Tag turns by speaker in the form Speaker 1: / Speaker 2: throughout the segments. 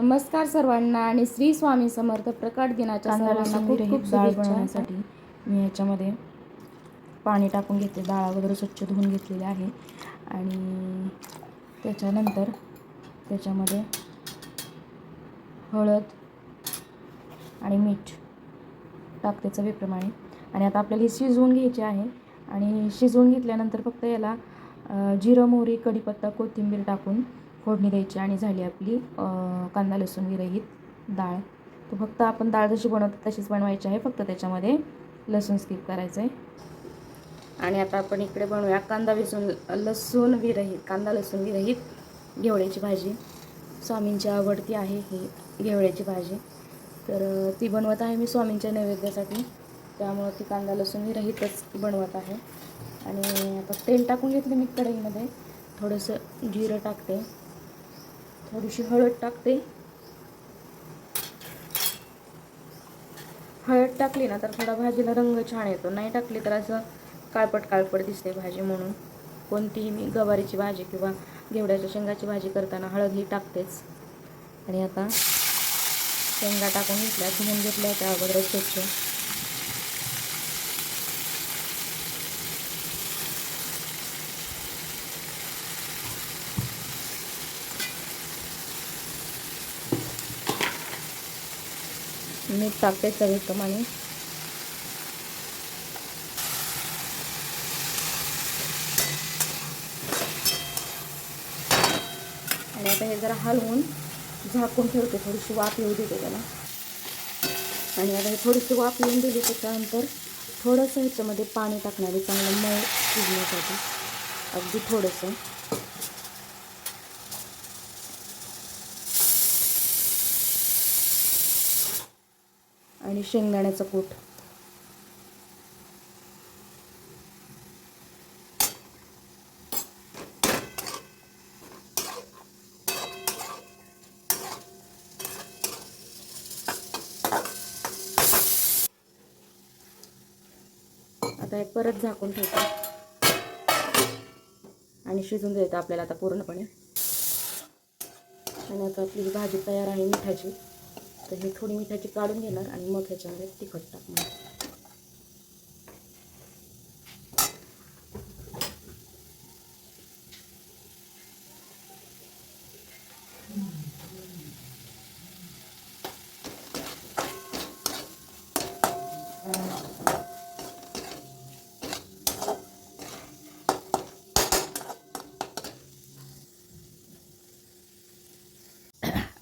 Speaker 1: नमस्कार सर्वांना आणि श्री स्वामी समर्थ प्रकट दिनाच्या सर्वांना खूप खूप
Speaker 2: डाळ बनवण्यासाठी मी ह्याच्यामध्ये पाणी टाकून घेते डाळ अगोदर स्वच्छ धुवून घेतलेली आहे. आणि त्याच्यानंतर त्याच्यामध्ये हळद आणि मीठ टाकते चवीप्रमाणे. आणि आता आपल्याला हे शिजवून घ्यायचे आहे. आणि शिजवून घेतल्यानंतर फक्त याला जिरं मोहरी कढीपत्ता कोथिंबीर टाकून फोडणी द्यायची आणि झाली आपली कांदा लसूण विरहित डाळ. तर फक्त आपण डाळ जशी बनवतो तशीच बनवायची आहे. फक्त त्याच्यामध्ये लसूण स्किप करायचं आहे आणि आता आपण इकडे बनवूया कांदा विसून लसूण विरहित कांदा लसूण विरहित घेवड्याची भाजी. स्वामींची आवडती आहे ही घेवड्याची भाजी. तर ती बनवत आहे मी स्वामींच्या नैवेद्यासाठी. त्यामुळं ती कांदा लसूण विरहितच बनवत आहे. आणि आता तेल टाकून घेतले मी कढईमध्ये. थोडंसं जिरं टाकते. थोडीशी हळद टाकते. हळद टाकली ना तर थोडा भाजीला रंग छान येतो. नाही टाकली तर असं काळपट काळपट दिसते भाजी म्हणून. कोणतीही मी गवारीची भाजी किंवा घेवड्याच्या शेंगाची भाजी करताना हळद ही टाकतेच. आणि आता शेंगा टाकून घेतल्या धुवून घेतल्या त्या अगोदर स्वच्छ मीठ टाकते चवीप्रमाणे आणि आता हे जरा हलवून झाकून ठेवते थोडीशी वाफ येऊ देते त्याला. आणि आता हे थोडीशी वाफ येऊन दिली त्याच्यानंतर थोडंसं ह्याच्यामध्ये पाणी टाकणार आहे चांगलं मऊ शिजण्यासाठी. अगदी थोडंसं. आणि शेंगदाण्याचं कूट. आता हे परत झाकून ठेवतो. आणि शिजून द्यायचं आपल्याला आता पूर्णपणे. आणि आता आपली भाजी तयार आहे मिठाची तर हे थोडी मिठाची काढून घेणार आणि मग ह्याच्यामध्ये तिखट टाकणार.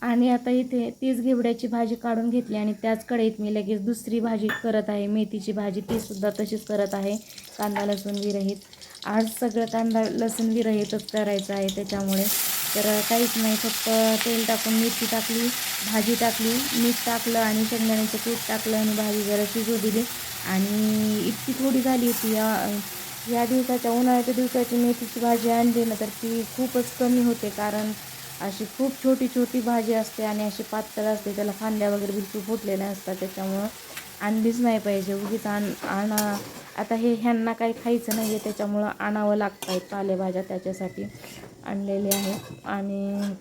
Speaker 2: आणि आता इथे तीच घेवड्याची भाजी काढून घेतली आणि त्याच कढईत मी लगेच दुसरी भाजी करत आहे. मेथीची भाजी तीसुद्धा तशीच करत आहे. कांदा लसूण विरहित आज सगळं कांदा लसूण विरहितच करायचं आहे त्याच्यामुळे. तर काहीच नाही फक्त तेल टाकून मिरची टाकली भाजी टाकली मीठ टाकलं आणि शेंगदाण्याचं कूट टाकलं आणि भाजी जरा शिजू दिली आणि इतकी थोडी झाली होती. या या दिवसाच्या उन्हाळ्याच्या दिवसाची मेथीची भाजी आणली ना तर ती खूपच कमी होते कारण अशी खूप छोटी छोटी भाजी असते आणि अशी पातळ असते त्याला फांद्या वगैरे बिलकुल फुटलेल्या असतात त्याच्यामुळं आणलीच नाही पाहिजे. उगीच आण आणा. आता हे ह्यांना काही खायचं नाही आहे त्याच्यामुळं आणावं लागत आहेत पालेभाज्या त्याच्यासाठी आणलेली आहेत. आणि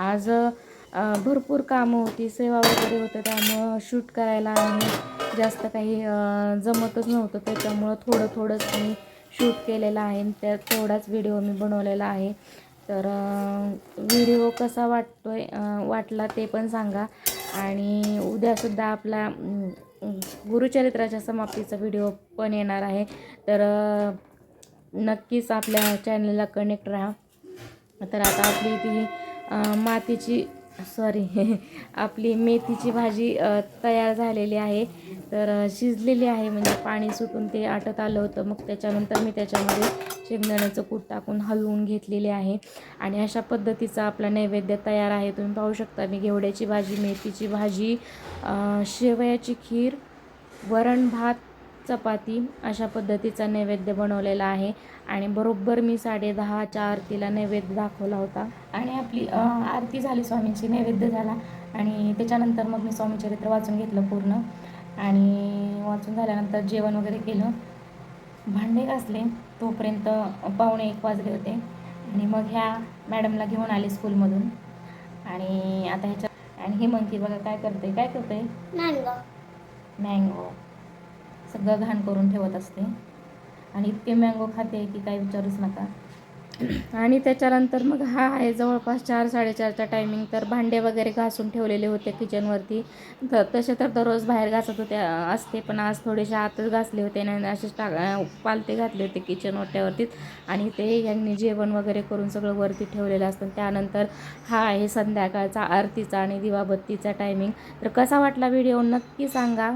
Speaker 2: आज भरपूर कामं होती सेवा वगैरे होतं त्यामुळं शूट करायला आणि जास्त काही जमतच नव्हतं. त्याच्यामुळं थोडं थोडंच मी शूट केलेलं आहे आणि त्या तेवढाच व्हिडिओ मी बनवलेला आहे. तर व्हिडिओ कसा वाटतो आहे वाटला ते पण सांगा. आणि उद्यासुद्धा आपला गुरुचरित्राच्या समाप्तीचा व्हिडिओ पण येणार आहे. तर नक्कीच आपल्या चॅनलला कनेक्ट राहा. तर आता आपली ती मातीची सॉरी आपली मेथीची भाजी तयार झालेली आहे. तर शिजलेली आहे. म्हणजे पाणी सुटून ते आटत आलं होतं. मग त्याच्यानंतर मी त्याच्यामध्ये शेंगदाण्याचं कूट टाकून हलवून घेतलेले आहे. आणि अशा पद्धतीचा आपला नैवेद्य तयार आहे. तुम्ही पाहू शकता मी घेवड्याची भाजी मेथीची भाजी शेवयाची खीर वरण भात चपाती अशा पद्धतीचा नैवेद्य बनवलेला आहे. आणि बरोबर मी साडे दहाच्या आरतीला नैवेद्य दाखवला होता. आणि आपली आरती झाली स्वामींची नैवेद्य झाला. आणि त्याच्यानंतर मग मी स्वामी चरित्र वाचून घेतलं पूर्ण. आणि वाचून झाल्यानंतर जेवण वगैरे केलं. भांडे घासले. तोपर्यंत पावणे एक वाजले होते. आणि मग ह्या मॅडमला घेऊन आले स्कूलमधून. आणि आता ह्याच्या आणि ही मंकी बघा काय करते काय करते
Speaker 3: मँगो.
Speaker 2: मँगो. सगळं घाण करून ठेवत असते. आणि इतके मँगो खाते की काही विचारूच नका. आणि त्याच्यानंतर मग हा आहे जवळपास चार साडेचारचा टायमिंग तर भांडे वगैरे घासून ठेवलेले होते किचनवरती तर तसे तर दररोज बाहेर घासत होते असते. पण आज थोडेसे आतच घासले होते आणि असेच टा पालते घातले होते किचन ओट्यावरतीच आणि ते यांनी जेवण वगैरे करून सगळं वरती ठेवलेलं असतं. त्यानंतर हा आहे संध्याकाळचा आरतीचा आणि दिवाबत्तीचा टायमिंग तर कसा वाटला व्हिडिओ नक्की सांगा.